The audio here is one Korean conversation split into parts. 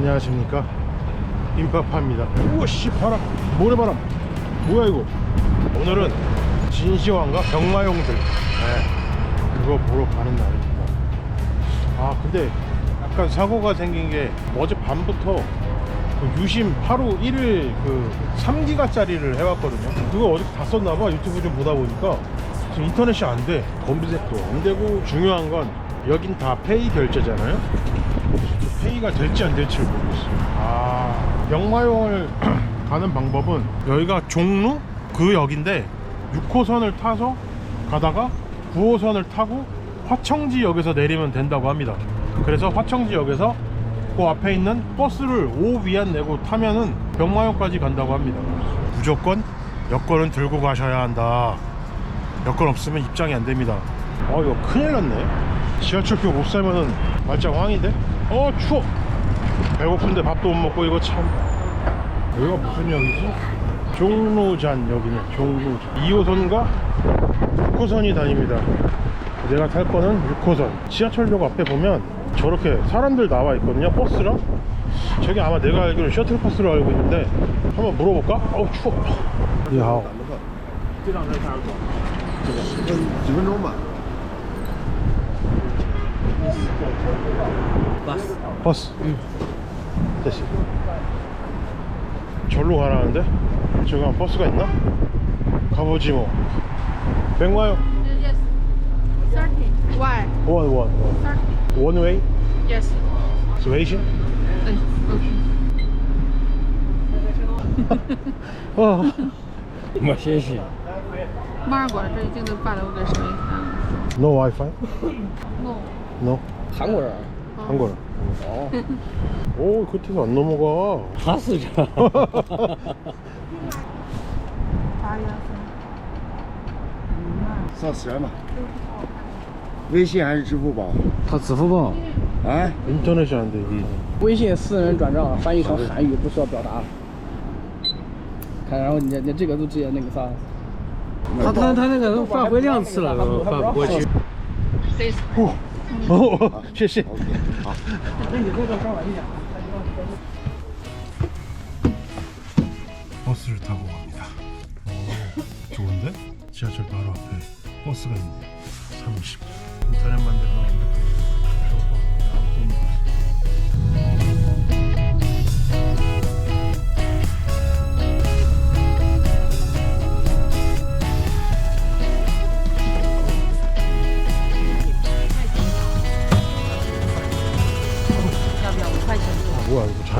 안녕하십니까? 임파파입니다. 우와 씨 바람. 모래바람. 뭐야 이거? 오늘은 진시황과 병마용들. 네, 그거 보러 가는 날입니다. 아 근데 약간 사고가 생긴 게 어제 밤부터 그 유심 하루 1일 그 3기가짜리를 해왔거든요. 그거 어제 다 썼나봐. 유튜브 좀 보다 보니까. 지금 인터넷이 안돼. 검색도 안 되고 중요한 건 여긴 다 페이 결제잖아요 페이가 될지 안 될지 모르겠어요. 아. 영마용을 가는 방법은 여기가 종로? 그 역인데 6호선을 타서 가다가 9호선을 타고 화청지역에서 내리면 된다고 합니다. 그래서 화청지역에서 그 앞에 있는 버스를 5위안 내고 타면은 병마용까지 간다고 합니다. 무조건 여권은 들고 가셔야 한다. 여권 없으면 입장이 안 됩니다. 어 이거 큰일 났네. 지하철표 못 살면은 말짱 왕인데 어 추워. 배고픈데 밥도 못 먹고 이거 참. 여기가 무슨 역이지? 종로잔 여기는 종로잔. 2호선과 6호선이 다닙니다. 내가 탈 거는 6호선. 지하철역 앞에 보면 저렇게 사람들 나와 있거든요 버스랑. 저게 아마 내가 알기로 셔틀버스로 알고 있는데 한번 물어볼까? 어 추워. 야오 지금 너무 많아 버스 됐어 절로 가라는데 저기 한 버스가 있나? 가보지 뭐 백마요 Yes. 30. Why? 원원 30. 원웨이 Yes. 스웨이신 Mm, okay. 어 没谢谢。马尔果这已经都发了我个声音。 no wifi No. no 韩国人， 한국어 哦， 오 끝에서 안 넘어가 他是这。啥颜色？上车嘛。微信还是支付宝？他支付宝，啊？ 인터넷이 안 돼. 이. 微信私人转账翻译成韩语不需要表达。看，然后你你这个就直接那个啥。他他他那个都发回两次了，都发不过去。 Please. 오, 어, 谢谢. OK，好。那你这个稍晚一点。 버스를 타고 갑니다. 오, 좋은데? 지하철 바로 앞에 버스가 있네. 30. 인터넷만 되면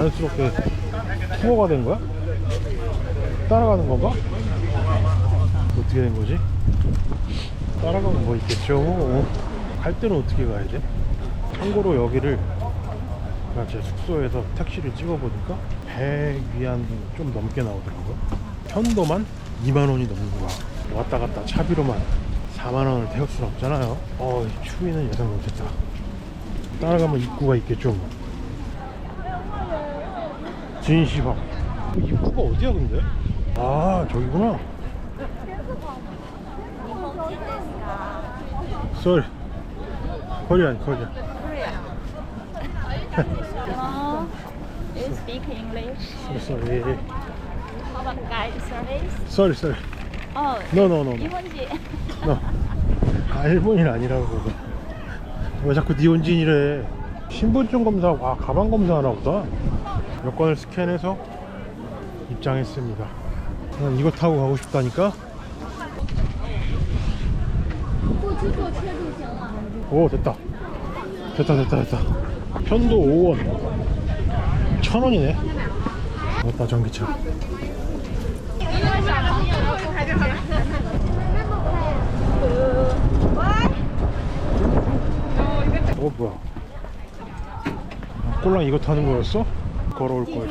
자연스럽게 투어가 된 거야? 따라가는 건가? 어떻게 된 거지? 따라가면 뭐 있겠죠. 갈 때는 어떻게 가야 돼? 참고로 여기를 제 숙소에서 택시를 찍어보니까 100 위안 좀 넘게 나오더라고요. 편도만 2만 원이 넘는 거야. 왔다 갔다 차비로만 4만 원을 태울 수는 없잖아요. 어, 이 추위는 예상 못했다. 따라가면 입구가 있겠죠. 뭐. 진시방. 입구가 어디야 근데? 아 저기구나. Sorry. Korean, Korean. Oh, you speak English? So sorry. How about guide service? Sorry, sorry. Oh, No, no, no. 일본지. no. 아 일본인 아니라고. 왜 자꾸 니 혼진이래? 신분증 검사, 와 가방 검사하나 보다. 여권을 스캔해서 입장했습니다. 난 이거 타고 가고 싶다니까. 오 됐다. 됐다 됐다 됐다. 편도 5원. 천 원이네. 왔다 전기차. 어 뭐야? 아, 꼴랑 이거 타는 거였어? 걸어올 걸.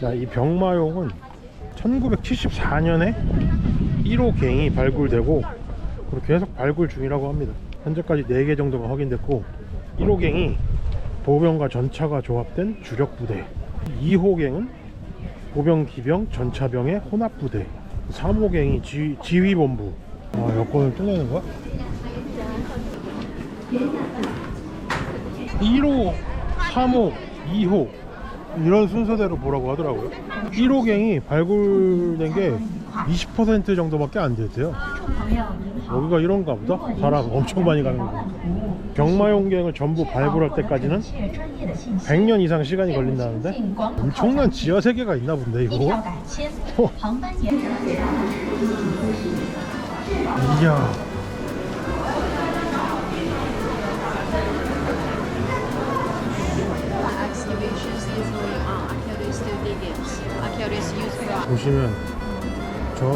자, 이 병마용은 1974년에 1호 갱이 발굴되고 그리고 계속 발굴 중이라고 합니다. 현재까지 4개 정도가 확인됐고 1호 갱이 보병과 전차가 조합된 주력 부대 2호 갱은 보병, 기병, 전차병의 혼합 부대 3호 갱이 지, 지휘본부 아 여권을 또 내는 거야? 1호, 3호, 2호 이런 순서대로 보라고 하더라고요. 1호갱이 발굴된 게 20% 정도밖에 안 됐대요. 여기가 이런가 보다? 사람 엄청 많이 가는 거 병마용갱을 전부 발굴할 때까지는 100년 이상 시간이 걸린다는데? 엄청난 지하 세계가 있나 본데 이거? 어. 이야 보시면 저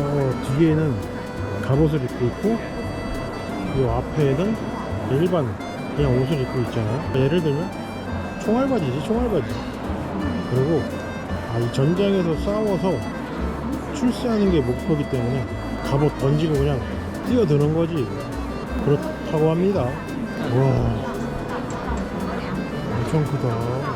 뒤에는 갑옷을 입고 있고 이 앞에는 일반 그냥 옷을 입고 있잖아요. 예를 들면 총알바지지 총알바지. 그리고 아, 이 전장에서 싸워서 출세하는 게 목표이기 때문에 갑옷 던지고 그냥 뛰어드는 거지. 그렇다고 합니다. 와 엄청 크다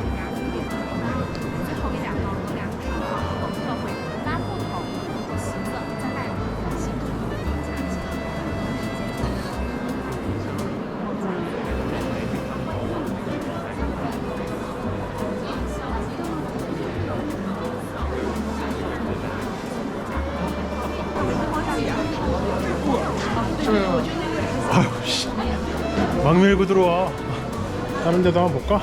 들어와 다른 데도 한번 볼까?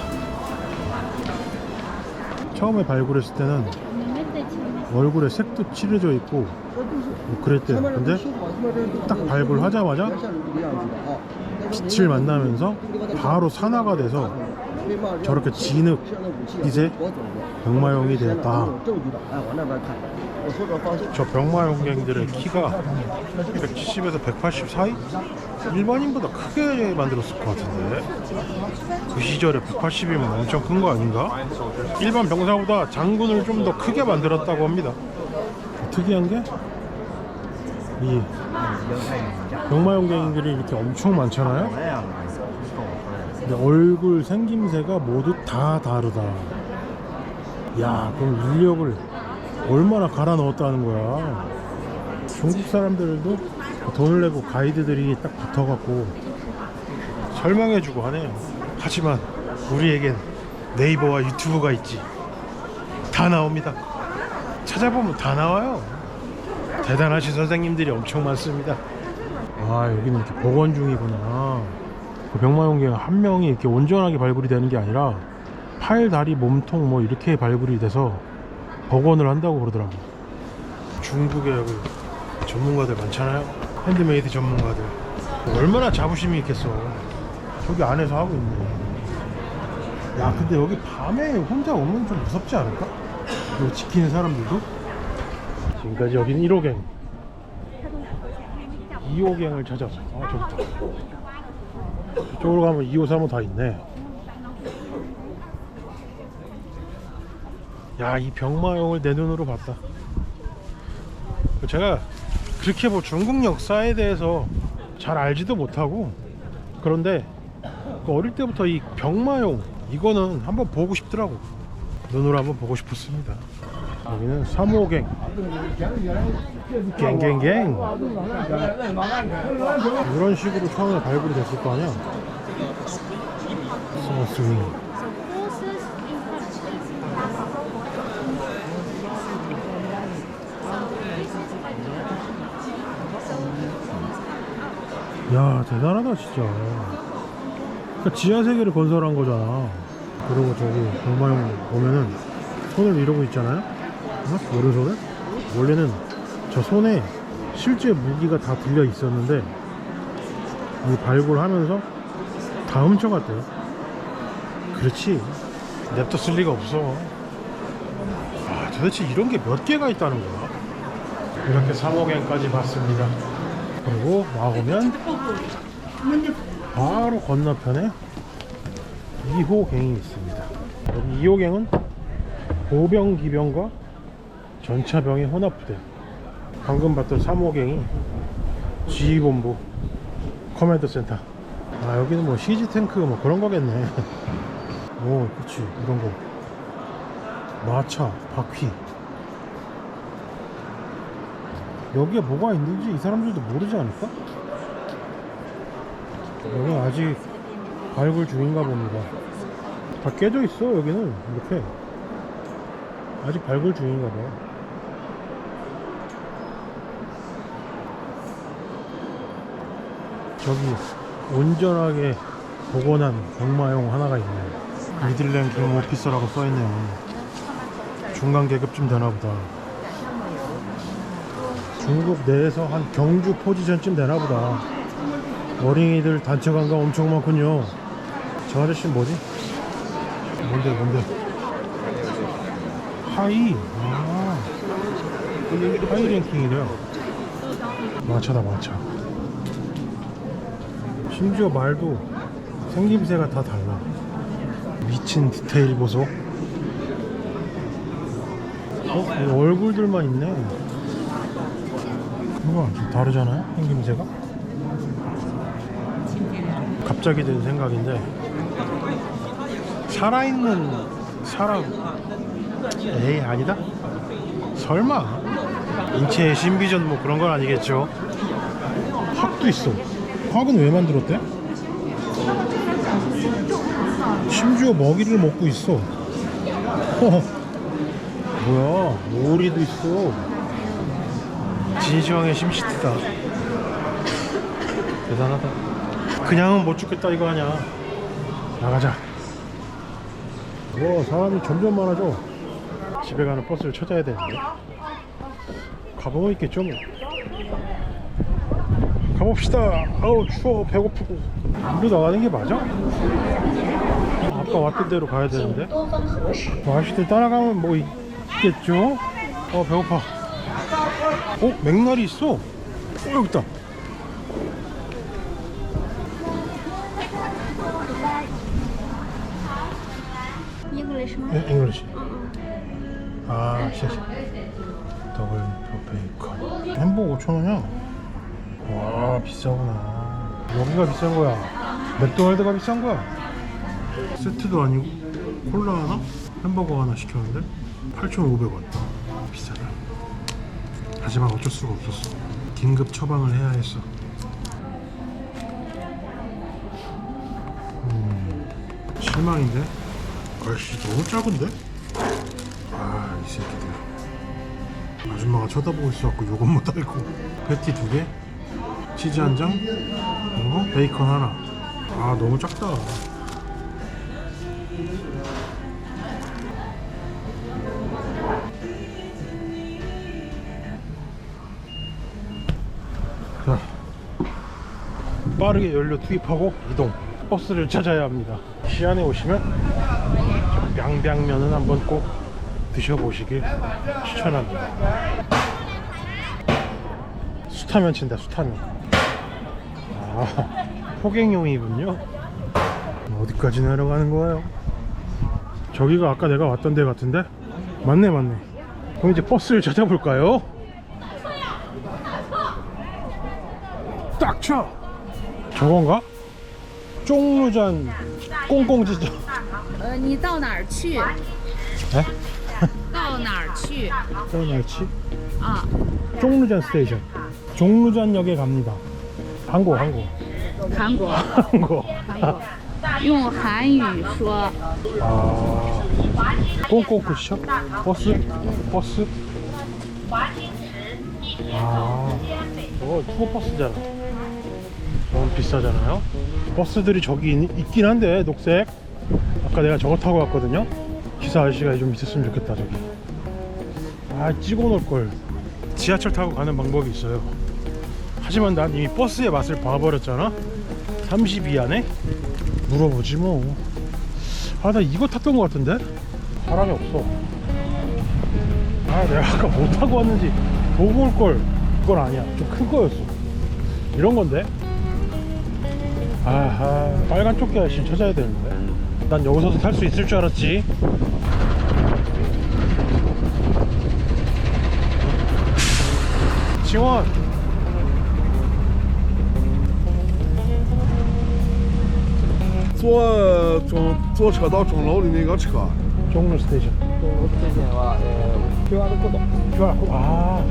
처음에 발굴했을 때는 얼굴에 색도 칠해져 있고 뭐 그랬대요 근데 딱 발굴하자마자 빛을 만나면서 바로 산화가 돼서 저렇게 진흙 빛의 병마용이 되었다 저 병마용 갱들의 키가 170에서 180 사이? 일반인보다 크게 만들었을 것 같은데. 그 시절에 180이면 엄청 큰 거 아닌가? 일반 병사보다 장군을 좀 더 크게 만들었다고 합니다. 특이한 게 이 병마용갱들이 이렇게 엄청 많잖아요? 근데 얼굴 생김새가 모두 다 다르다. 야 그럼 인력을 얼마나 갈아 넣었다는 거야 중국 사람들도 돈을 내고 가이드들이 딱 붙어갖고 설명해주고 하네요. 하지만 우리에겐 네이버와 유튜브가 있지. 다 나옵니다. 찾아보면 다 나와요. 대단하신 선생님들이 엄청 많습니다. 아 여기는 이렇게 복원 중이구나. 그 병마용계 한 명이 이렇게 온전하게 발굴이 되는 게 아니라 팔, 다리, 몸통 뭐 이렇게 발굴이 돼서 복원을 한다고 그러더라고 중국에 여기 전문가들 많잖아요. 핸드메이드 전문가들. 얼마나 자부심이 있겠어. 저기 안에서 하고 있네 야 근데 여기 밤에 혼자 오면 좀 무섭지 않을까? 여기 지키는 사람들도? 지금까지 여긴 1호갱. 2호갱을 찾아서 아 저기 있다 이쪽으로 가면 2호, 3호 다 있네. 야 이 병마용을 내 눈으로 봤다. 제가 그렇게 뭐 중국 역사에 대해서 잘 알지도 못하고 그런데 그 어릴 때부터 이 병마용 이거는 한번 보고 싶더라고. 눈으로 한번 보고 싶었습니다. 여기는 3호갱. 갱갱갱. 이런 식으로 처음에 발굴이 됐을 거 아니야. 스윙 야 대단하다 진짜. 그러니까 지하 세계를 건설한 거잖아. 그리고 저기 병마용 보면은 손을 이러고 있잖아요? 어? 오른손을? 원래는 저 손에 실제 무기가 다 들려 있었는데 이 발굴하면서 다 훔쳐갔대요. 그렇지. 냅뒀을 리가 없어. 아 도대체 이런 게 몇 개가 있다는 거야? 이렇게 3호갱까지 봤습니다 그리고 나오면 바로 건너편에 2호갱이 있습니다. 여기 2호갱은 보병 기병과 전차병의 혼합부대. 방금 봤던 3호갱이 지휘본부 커맨드 센터. 아 여기는 뭐 CG 탱크 뭐 그런 거겠네. 오, 그렇지 이런 거. 마차, 바퀴. 여기에 뭐가 있는지 이 사람들도 모르지 않을까? 여기 아직 발굴 중인가 봅니다. 다 깨져 있어 여기는 이렇게 아직 발굴 중인가 봐. 저기 온전하게 복원한 병마용 하나가 있네. 미들랭 킹 오피서라고 써있네요. 중간 계급쯤 되나 보다. 중국 내에서 한 경주 포지션쯤 되나 보다. 어린이들 단체 관광 엄청 많군요. 저 아저씨는 뭐지? 뭔데 뭔데? 하이. 아. 하이 랭킹이래요. 마차다 마차. 심지어 말도 생김새가 다 달라. 미친 디테일 보소. 어? 이 얼굴들만 있네. 우와, 좀 다르잖아요? 생김새가? 갑자기 든 생각인데, 살아있는 사람, 에이, 아니다? 설마? 인체의 신비전 뭐 그런 건 아니겠죠? 학도 있어. 학은 왜 만들었대? 심지어 먹이를 먹고 있어. 뭐야, 오리도 있어. 진시황의 심시트다. 대단하다. 그냥은 못 죽겠다 이거 아니야. 나가자. 와, 사람이 점점 많아져. 집에 가는 버스를 찾아야 되는데. 가보고 있겠죠, 뭐. 가봅시다. 아우, 추워. 배고프고. 이리로 나가는 게 맞아? 아까 왔던 대로 가야 되는데. 뭐 아저씨들 따라가면 뭐 있겠죠? 어, 배고파. 어, 맥날이 있어. 어, 여기 있다. 네, 잉글리시. 아, 시시. 더블 베이컨. 햄버거 5,000원이야. 와, 비싸구나. 여기가 비싼 거야. 맥도날드가 비싼 거야. 세트도 아니고 콜라 하나? 햄버거 하나 시켰는데 8,500원. 비싸다. 하지만 어쩔 수가 없었어. 긴급 처방을 해야 했어. 음, 실망인데? 아이씨 너무 작은데? 아 이 새끼들 아줌마가 쳐다보고 있어갖고 요건 못 알고 패티 두 개 치즈 한장 그리고 베이컨 하나 아 너무 작다 빠르게 연료 투입하고 이동 버스를 찾아야 합니다 시안에 오시면 량량면은 한번 꼭 드셔보시길 추천합니다. 수타면 친다 수타면. 아 포갱용이군요. 어디까지 내려가는 거예요? 저기가 아까 내가 왔던 데 같은데? 맞네 맞네. 그럼 이제 버스를 찾아볼까요? 딱 쳐. 저건가? 쪽루잔 꽁꽁지점. 呃，你到哪儿去？ 에? 到哪儿去？ 떠날치? 啊， 종루잔 스테이션. 종루잔역에 갑니다. 한국, 한국. 韩国， 한국. 用韩语说。 아, 꽁꽁쿠셔? 버스? 버스? 아, 저거 투어 버스잖아. 너무 비싸잖아요. 버스들이 저기 있, 있긴 한데 녹색. 아까 내가 저거 타고 왔거든요. 기사 아저씨가 좀 있었으면 좋겠다 저기. 아 찍어 놓을 걸. 지하철 타고 가는 방법이 있어요. 하지만 난 이미 버스의 맛을 봐버렸잖아. 32 안에 물어보지 뭐. 아 나 이거 탔던 것 같은데 사람이 없어 아 내가 아까 뭐 타고 왔는지 보고 올걸 그건 아니야 좀 큰 거였어 이런 건데 아하 빨간 조끼 아저씨 찾아야 되는데 난 여기서도 탈 수 있을 줄 알았지 지원 坐钟坐车到钟楼的那个车， 종로 스테이션 스테이션과 QR 코드. QR 코드 아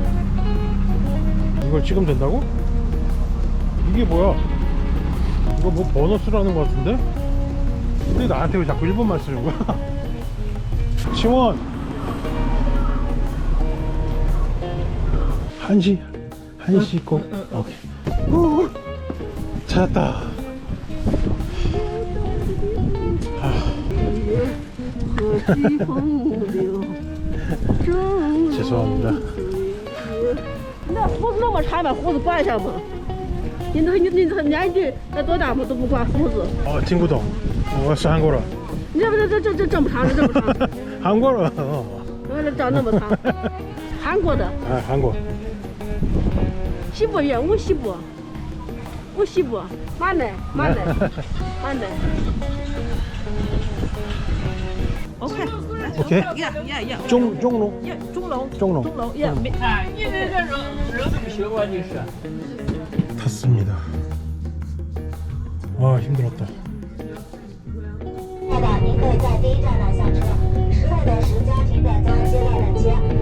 이걸 찍으면 된다고? 이게 뭐야 이거 뭐 번호 쓰라는 것 같은데? 근데 나한테 왜 자꾸 일본말 쓰는 거야? 지원 한시 한시 꼭 오케이 후, 찾았다 죄송합니다 那胡子那么长，把胡子刮一下嘛。 你都你你都年纪那多大嘛都不管胡子哦听不懂我是韩国你这不这这这这么长的这么长。韩国人？韩么长。韩国的。哎韩国。西部也我西部。我西部。马奶马奶马奶 ok 中中龙。中龙。中龙。中龙耶你这这人人都不行吗你是 힘듭니다. 아 힘들었다.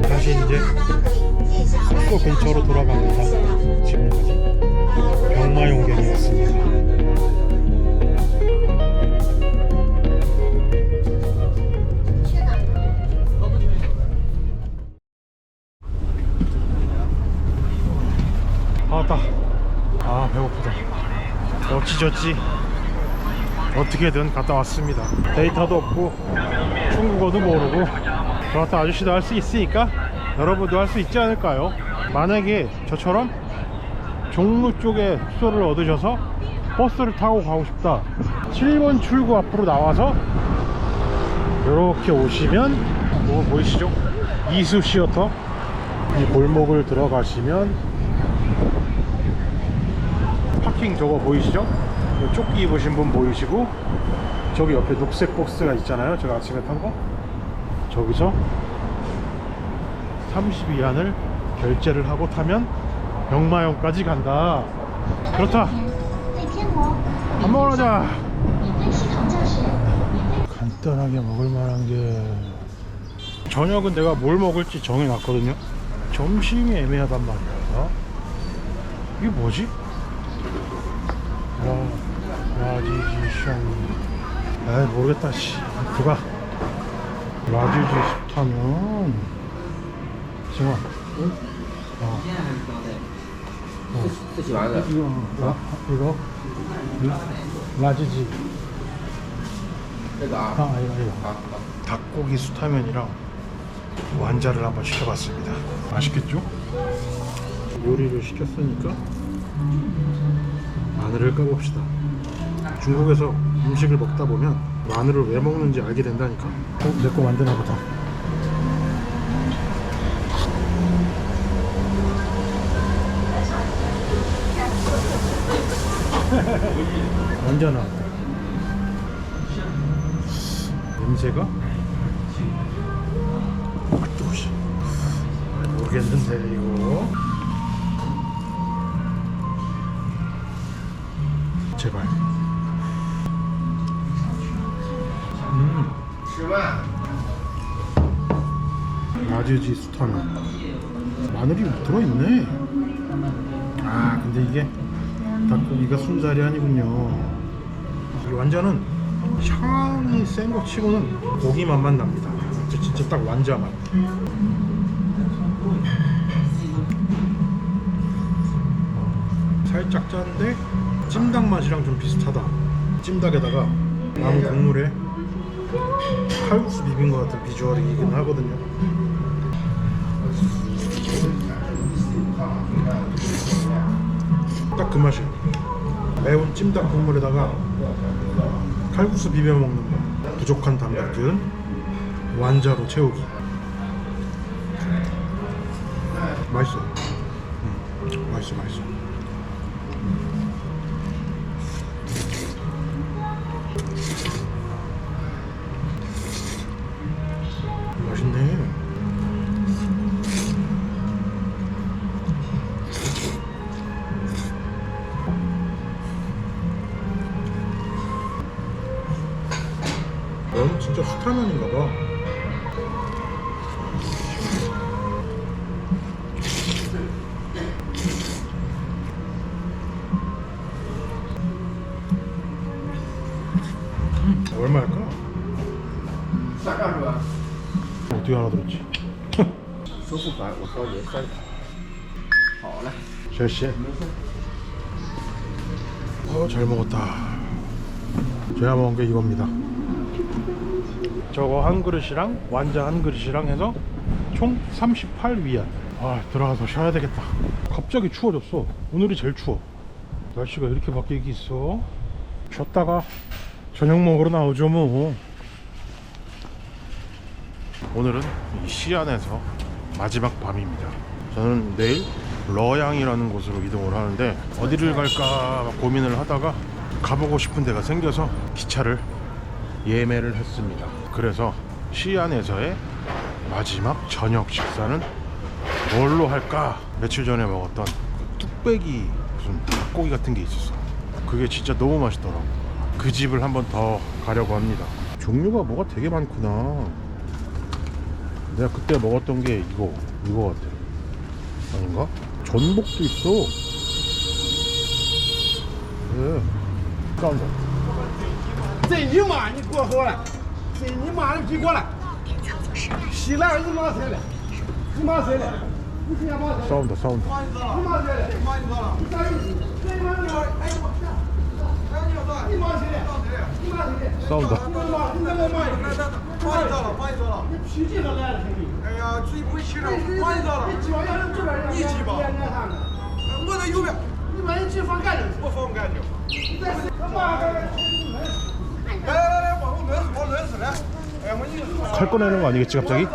다시 이제 숙소 근처로 돌아갑니다. 지금까지 병마용경이었습니다. 아, 왔다. 아 배고프다. 어찌저찌 어떻게든 갔다 왔습니다. 데이터도 없고 중국어도 모르고. 저 같은 아저씨도 할 수 있으니까 여러분도 할 수 있지 않을까요? 만약에 저처럼 종로 쪽에 숙소를 얻으셔서 버스를 타고 가고 싶다. 7번 출구 앞으로 나와서 이렇게 오시면 뭐 보이시죠? 이수 시어터. 이 골목을 들어가시면 파킹 저거 보이시죠? 이 조끼 입으신 분 보이시고 저기 옆에 녹색 박스가 있잖아요. 제가 아침에 탄 거? 저기서 32안을 결제를 하고 타면 병마용까지 간다. 그렇다. 밥 먹으러 가자. 간단하게 먹을 만한 게 저녁은 내가 뭘 먹을지 정해놨거든요. 점심이 애매하단 말이야. 이게 뭐지? 라지지샹 에이 모르겠다 씨. 그가 라지지 싶다면 정아 응? 어. 어. 쓰지 이거? 이거 라지지 아 이거 이거 아, 아. 닭고기 수타면이랑 완자를 한번 시켜봤습니다. 맛있겠죠? 요리를 시켰으니까 마늘을 까봅시다. 중국에서 음식을 먹다 보면 마늘을 왜 먹는지 알게 된다니까? 어? 내 거 만드나 보다. 완전 나왔다? 냄새가? 아, 또시 모르겠는데 이거. 제발 라지지 스타는. 마늘이 들어있네. 아 근데 이게 닭고기가 순살이 아니군요. 이 완자는 향이 센거 치고는 고기 맛만 납니다. 진짜, 딱 완자 맛. 살짝 짠데 찜닭 맛이랑 좀 비슷하다. 찜닭에다가 남 국물에 칼국수 비빈 것 같은 비주얼이긴 하거든요. 딱 그 맛이야 매운 찜닭 국물에다가 칼국수 비벼 먹는 거. 부족한 단백질은 완자로 채우기. 맛있어. 음, 맛있어 맛있어 진짜 수타면인가 봐. 음, 얼마일까? 下杠是吧？ 어떻게 알아들었지? 说不烦，我烧盐酸。好了， 쉐쉐 어, 잘 먹었다 제가 먹은 게 이겁니다 저거 한 그릇이랑 완자 한 그릇이랑 해서 총 38위안. 아 들어가서 쉬어야 되겠다. 갑자기 추워졌어. 오늘이 제일 추워. 날씨가 이렇게 바뀌기 있어. 쉬었다가 저녁 먹으러 나오죠 뭐. 오늘은 이 시안에서 마지막 밤입니다. 저는 내일 러양이라는 곳으로 이동을 하는데 어디를 갈까 막 고민을 하다가 가보고 싶은 데가 생겨서 기차를 예매를 했습니다. 그래서 시안에서의 마지막 저녁 식사는 뭘로 할까? 며칠 전에 먹었던 그 뚝배기 무슨 닭고기 같은 게 있었어. 그게 진짜 너무 맛있더라고. 그 집을 한번 더 가려고 합니다. 종류가 뭐가 되게 많구나. 내가 그때 먹었던 게 이거 이거 같아. 아닌가? 전복도 있어. 예. 싸운다. 这你妈你过好了， 你妈的，别过来！洗了儿子骂谁了？你骂谁了？你今天骂谁？上不得，上不得！你骂谁了？骂你了！你再有，再骂女儿，哎呦我去！你骂谁了？骂谁了？上不得！你再骂，你再骂，骂你了，骂你了！你脾气可来了，兄弟！哎呀，最不会气人，骂你了！你脚要是这边一气吧，我在右边。你把人气放干净。不放干净。你再骂。来来来。 칼 꺼내는 거 아니겠지 갑자기?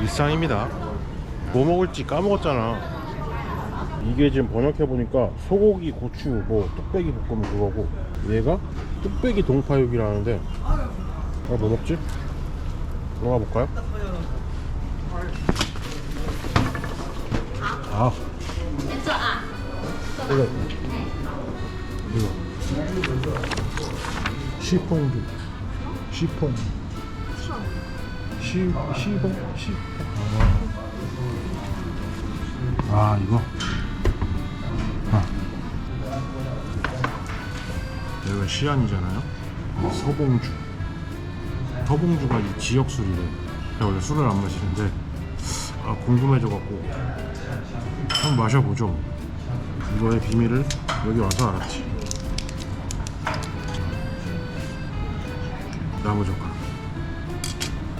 일상입니다. 뭐 먹을지 까먹었잖아. 이게 지금 번역해보니까 소고기, 고추, 뭐 뚝배기 볶음 그거고 얘가 뚝배기 동파육이라는데. 아, 뭐 먹지? 들어가 볼까요? 아. 아. 이거. 네. 이거. 시퐁주 시퐁 시 시봉 시. 아, 아 이거. 아. 여기가 시안이잖아요? 서봉주. 서봉주가 이 지역 술이래. 제가 원래 술을 안 마시는데 아 궁금해져 갖고 한번 마셔보죠. 이거의 비밀을 여기 와서 알았지 나무젓가락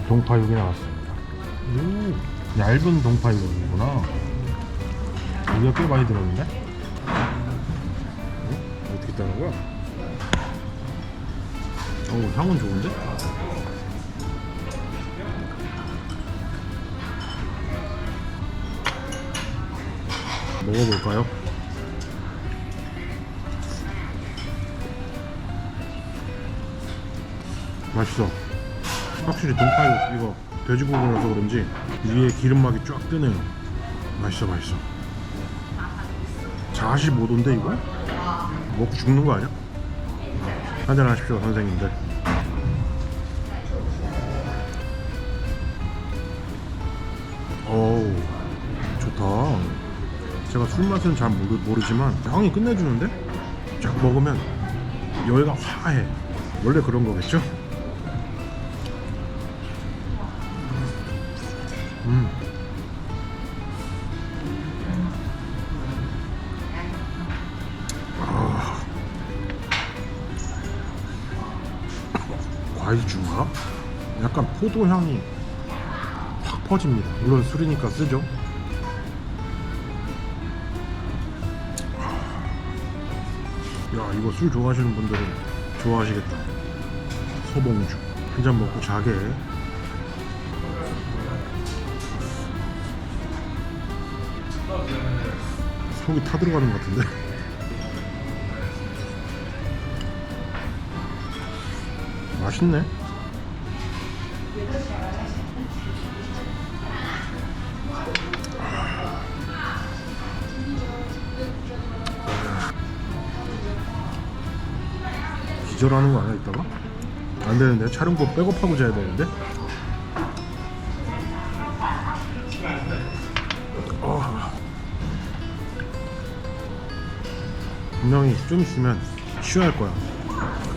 동파육이 나왔습니다. 오, 얇은 동파육이구나. 이게 꽤 많이 들었는데? 어? 어떻게 따는 거야? 오, 향은 좋은데? 먹어볼까요? 맛있어. 확실히 동파육 이거 돼지고기라서 그런지 위에 기름막이 쫙 뜨네요 맛있어 맛있어 45도인데 이거? 먹고 죽는 거 아니야? 한잔 하십시오 선생님들 어우 좋다 제가 술 맛은 잘 모르, 모르지만 향이 끝내주는데 쫙 먹으면 여기가 화해 원래 그런 거겠죠? 음. 아. 과일주인가? 약간 포도 향이 확 퍼집니다. 물론 술이니까 쓰죠. 야 이거 술 좋아하시는 분들은 좋아하시겠다. 서봉주 한 잔 먹고 자게. 속이 타 들어가는 것 같은데. 맛있네. 기절하는 거 아니야 이따가? 안 되는데? 촬영법 백업하고 자야 되는데 분명히 좀 있으면 쉬어야 할 거야.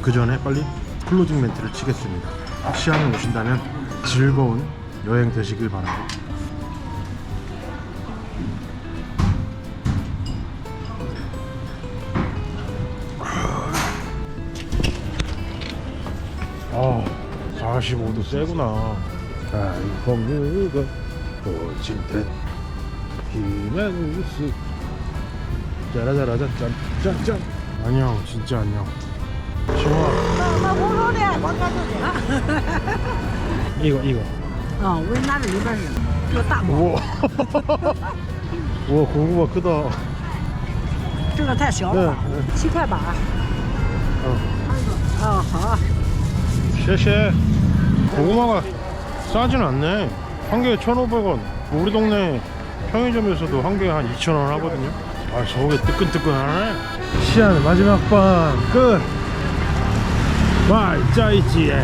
그 전에 빨리 클로징 멘트를 치겠습니다. 시안에 오신다면 즐거운 여행 되시길 바랍니다. 아, 45도 세구나. 달콤유가 보질 듯 힘의 우스 짜라짜라짜 짠짠짠 안녕 진짜 안녕 시원아 이거 이거 啊，我拿着里边是有大包， 우와 우와 고구마 크다 这个太小 네, 了吧， 네. 七块八。 어. 哦，好。 쉐쉐 고구마가 싸진 않네 한 개에 1,500원 우리 동네 편의점에서도 한 개에 한 2,000원 하거든요 아 저게 뜨끈뜨끈하네 시안 마지막 반 끝. 바이 짜이지에